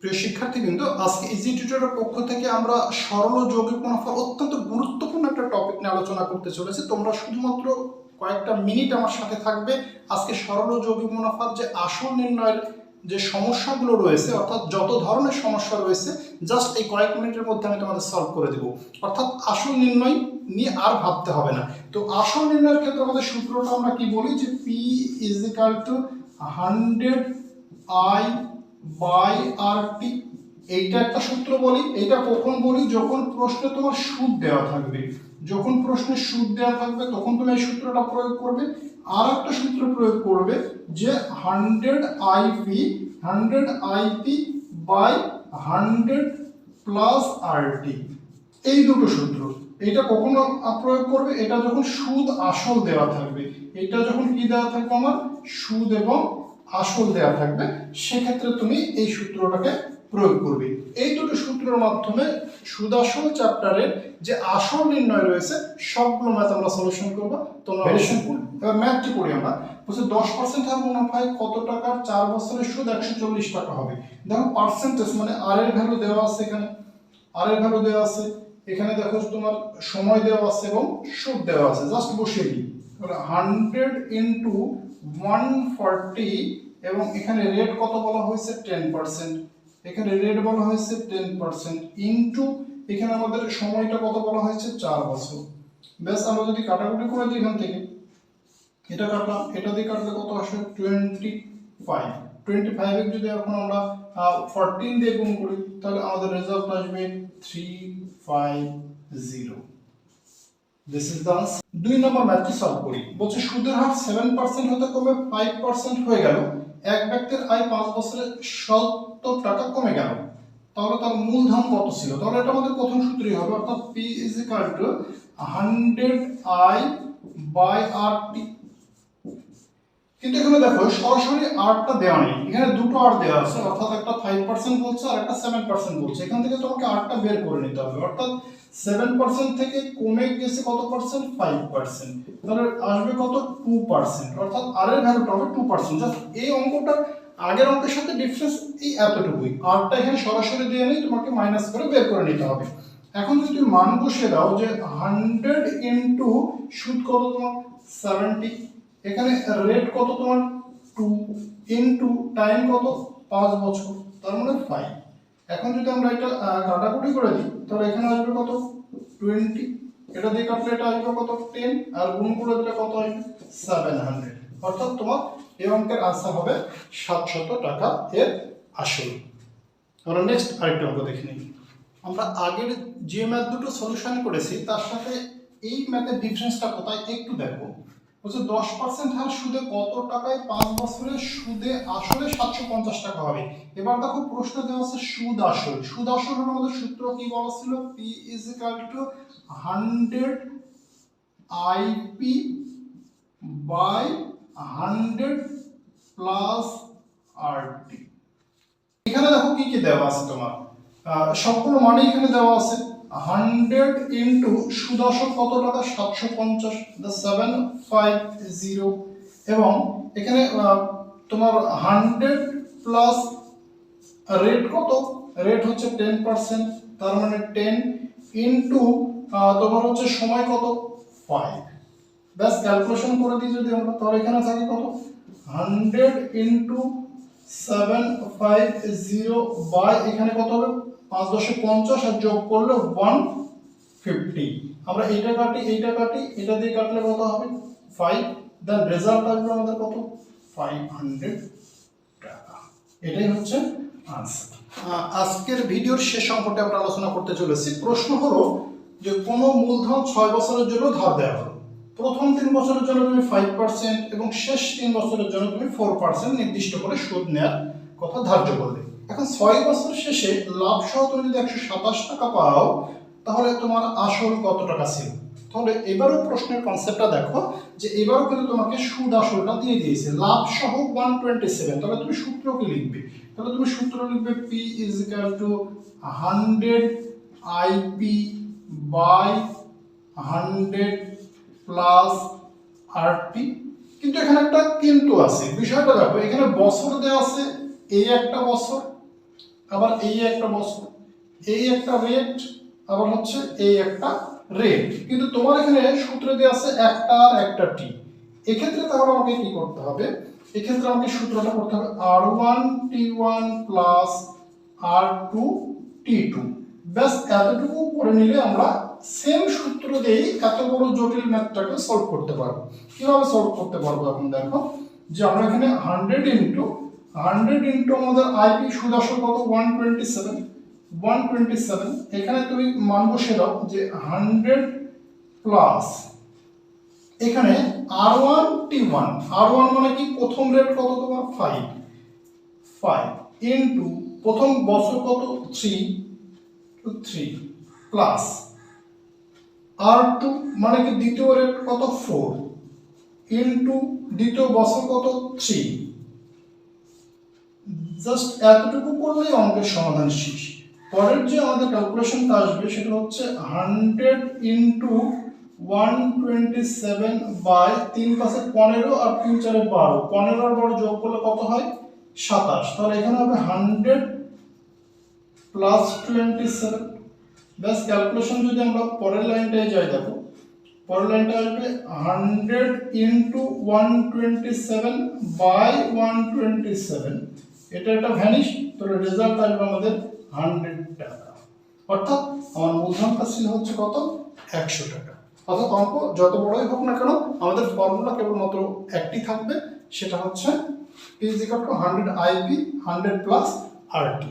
প্রিয় শিক্ষার্থীবৃন্দ, আজকে ইজি পক্ষ থেকে আমরা সরল যৌগিক মুনাফার অত্যন্ত গুরুত্বপূর্ণ একটা টপিক নিয়ে আলোচনা করতে চলেছি। তোমরা শুধুমাত্র কয়েকটা মিনিট আমার সাথে থাকবে। আজকে সরল যৌগিক মুনাফার যে আসল নির্ণয়ের যে সমস্যাগুলো রয়েছে, অর্থাৎ যত ধরনের সমস্যা রয়েছে জাস্ট এই কয়েক মিনিটের মধ্যে আমি তোমাদের সলভ করে দেবো। অর্থাৎ আসল নির্ণয় নিয়ে আর ভাবতে হবে না। তো আসল নির্ণয়ের ক্ষেত্রে আমাদের সূত্রটা আমরা কি বলি? যে P is equal to hundred I by R T, এইটা একটা সূত্র বলি এটা কখন বলি? যখন প্রশ্নে তোমার সুদ দেওয়া থাকবে। যখন প্রশ্নে সুদ দেওয়া থাকবে, তখন তুমি এই সূত্রটা প্রয়োগ করবে। আর একটা সূত্র প্রয়োগ করবে যে hundred IP hundred IP by hundred plus R T. এই দুটো সূত্র। এটা কখন প্রয়োগ করবে? এটা যখন সুদ আসল দেওয়া থাকবে, এটা যখন কি দেওয়া থাকবে আমার? সুদ এবং আসল দেওয়া থাকবে সেক্ষেত্রে তুমি এই সূত্রটাকে প্রয়োগ করবে। এই দুটো সূত্রের মাধ্যমে সুদাসন চ্যাপ্টারের যে আসল নির্ণয় রয়েছে সবগুলো ম্যাথ আমরা সলিউশন করব। তোমরা ভেরিয়েশন করবে এবার ম্যাথটি করি আমরা। বলছে দশ পার্সেন্ট হার মুনাফায় কত টাকার চার বছরের সুদ একশো চল্লিশ টাকা হবে? দেখো পার্সেন্টেজ মানে আর এর ভ্যালু দেওয়া আছে এখানে। আর এর ভ্যালু দেওয়া আছে। এখানে দেখো তোমার সময় দেওয়া আছে এবং সুদ দেওয়া আছে। জাস্ট বসিয়ে দিই। হান্ড্রেড ইন্টু ওয়ান ফর্টি এবং এখানে রেট কত বলা হয়েছে? টেন পার্সেন্ট এখানে রেট বলা হয়েছে টেন পার্সেন্ট ইন্টু এখানে আমাদের সময়টা কত বলা হয়েছে? চার বছর। ব্যাস, আমরা যদি কাটাকুটি করে দিই এখান থেকে, এটা কাটলাম, এটা দিয়ে কাটলে কত আসে? টোয়েন্টি ফাইভ টোয়েন্টি ফাইভের যদি এখন আমরা ফোরটিন দিয়ে গুণ করি, তাহলে আমাদের রেজাল্ট আসবে three five zero this is the দুই নম্বর ম্যাথটি সলভ করি। বলছে সুদের হার সেভেন পার্সেন্ট হতে কমে ফাইভ পার্সেন্ট হয়ে গেল। এক ব্যক্তির আয় পাঁচ বছরে সত্তর টাকা কমে গেল। তাহলে তার মূলধন কত ছিল? তাহলে এটা আমাদের প্রথম সূত্রই হবে, অর্থাৎ P is equal to hundred I by R T কিন্তু এখানে দেখো, সরাসরি আরটা দেওয়া নেই। এখানে দুটো আর দেওয়া আছে, অর্থাৎ একটা ফাইভ পার্সেন্ট বলছে আর একটা সেভেন পার্সেন্ট বলছে। এখান থেকে তোমাকে আরটা বের করে নিতে হবে। অর্থাৎ সেভেন পার্সেন্ট থেকে কমে গেছে কত পার্সেন্ট ফাইভ পার্সেন্ট তাহলে আসবে কত? টু পার্সেন্ট অর্থাৎ আর এর ভ্যালুটা হবে টু পার্সেন্ট জাস্ট এই অঙ্কটা আগের অঙ্কের সাথে ডিফারেন্স এই এতটুকুই। আরটা এখানে সরাসরি দিয়ে নেই, তোমাকে মাইনাস করে বের করে নিতে হবে। এখন যদি তুমি মান বসিয়ে দাও যে হান্ড্রেড ইন্টু সুদ কত তোমার? সেভেন্টি এখানে রেট কত তোমার? টু ইন্টু টাইম কত? পাঁচ বছর। তার মানে ফাইভ এখন যদি আমরা এটা কাটাকুটি করে দিই, তাহলে এখানে আসবে কত? টোয়েন্টি এটা দিয়ে কাটলে এটা আসবে কত? টেন আর গুণ করে দিলে কত আসবে? সেভেন হান্ড্রেড অর্থাৎ তোমার এই অঙ্কের আনসার হবে সাতশত টাকা এর আসল। আমরা নেক্সট আরেকটা অঙ্ক দেখে নিই। আমরা আগের যে ম্যাথ দুটো সলিউশন করেছি, তার সাথে এই ম্যাথের ডিফারেন্সটা কোথায় একটু দেখো বলছে দশ পার্সেন্ট হার সুদে কত টাকায় পাঁচ বছরের সুদে আসলে সাতশো পঞ্চাশ টাকা হবে। এবার দেখো প্রশ্ন দেওয়া আছে সুদ আসল। সুদ আসল হলো আমাদের সূত্র কি বলা ছিল? P is equal to hundred IP by hundred plus R T এখানে দেখো কি কি দেওয়া আছে তোমার? সবগুলো মানে এখানে দেওয়া আছে। হান্ড্রেড ইন্টু সুদশক কত টাকা? সাতশো পঞ্চাশ দ্য সেভেন ফাইভ জিরো। এবং এখানে তোমার হান্ড্রেড প্লাস রেট কত? রেট হচ্ছে টেন পার্সেন্ট। তার মানে টেন ইন্টু তোমার হচ্ছে সময় কত? ফাইভ। ব্যাস, ক্যালকুলেশন করে দিই যদি আমরা। তাহলে এখানে থাকে কত? Hundred into seven five zero by এখানে কত হবে? পাঁচ দশে পঞ্চাশ আর যোগ ওয়ান ফিফটি আমরা এইটা কাটি এইটা কাটি, এটা দিয়ে কাটলে হবে? ফাইভ রেজাল্ট আমাদের কত? ফাইভ হান্ড্রেড টাকা। এটাই হচ্ছে আজকের ভিডিওর শেষ অঙ্কটা আমরা আলোচনা করতে চলেছি। প্রশ্ন হলো যে কোনো মূলধন ছয় বছরের জন্য ধার দেওয়া হলো। প্রথম তিন বছরের জন্য তুমি ফাইভ পার্সেন্ট এবং শেষ তিন বছরের জন্য তুমি ফোর পার্সেন্ট নির্দিষ্ট করে সুদ নেওয়ার কথা ধার্য করলে এখন ছয় বছর শেষে লাভ সহ তুমি যদি একশো সাতাশ টাকা পাও, তাহলে তোমার আসল কত টাকা ছিল? তাহলে এবারও প্রশ্নের কনসেপ্টটা দেখো যে এবারও কিন্তু তোমাকে সুদ আসলটা দিয়ে দিয়েছে। লাভ সহ ওয়ান টোয়েন্টি সেভেন তাহলে তুমি সূত্র কি লিখবে। তাহলে তুমি সূত্র লিখবে P is equal to hundred IP by hundred plus RT কিন্তু এখানে একটা কিন্তু আছে। বিষয়টা দেখো, এখানে বছর দেওয়া আছে এই একটা বছর, আবার এই একটা বছর, এই একটা রেট আবার হচ্ছে এই একটা রেট কিন্তু তোমার এখানে সূত্রে দেওয়া আছে একটা আর একটা টি এক্ষেত্রে তাহলে আমাকে কি করতে হবে? এক্ষেত্রে আমাকে সূত্রটা করতে হবে R one T one plus R two T two ব্যাস, এতটুকু করে নিলে আমরা সেম সূত্র দিয়েই এত বড় জটিল ম্যাথটাকে সলভ করতে পারব। কীভাবে সলভ করতে পারব এখন দেখো? যে আমরা এখানে হান্ড্রেড ইন্টু হান্ড্রেড ইন্টু আমাদের আইপি সুদ আসল কত? One twenty seven one twenty seven এখানে তুমি মান বসে দাও যে হান্ড্রেড প্লাস এখানে R one T one R one মানে কি? প্রথম রেট কত তোমার? ফাইভ ফাইভ ইন্টু প্রথম বছর কত? Three two three plus R two মানে কি দ্বিতীয় রেট কত? ফোর ইন্টু দ্বিতীয় বছর কত? থ্রি জাস্ট এতটুকু করলেই অঙ্কের সমাধান শেষ। পরের যে আমাদের ক্যালকুলেশনটা আসবে সেটা হচ্ছে hundred into one twenty seven by তিন পাশে পনেরো আর তিন চারে বারো। পনেরো আর বারো যোগ করলে কত হয়? সাতাশ। তাহলে এখানে হবে হান্ড্রেড প্লাস টোয়েন্টি সেভেন ব্যাস ক্যালকুলেশন যদি আমরা পরের লাইনটায় যাই, দেখো। পরের লাইনটা আসবে hundred into one twenty seven by one twenty seven এটা একটা ভ্যানিশ তো রেজাল্ট আসবে আমাদের হান্ড্রেড টাকা। অর্থাৎ আমার মূলধনটা ছিল হচ্ছে কত? একশো টাকা। অর্থাৎ অঙ্ক যত বড়ই হোক না কেন, আমাদের ফর্মুলা কেবলমাত্র একটি থাকবে, সেটা হচ্ছে is equal to hundred IP hundred plus RT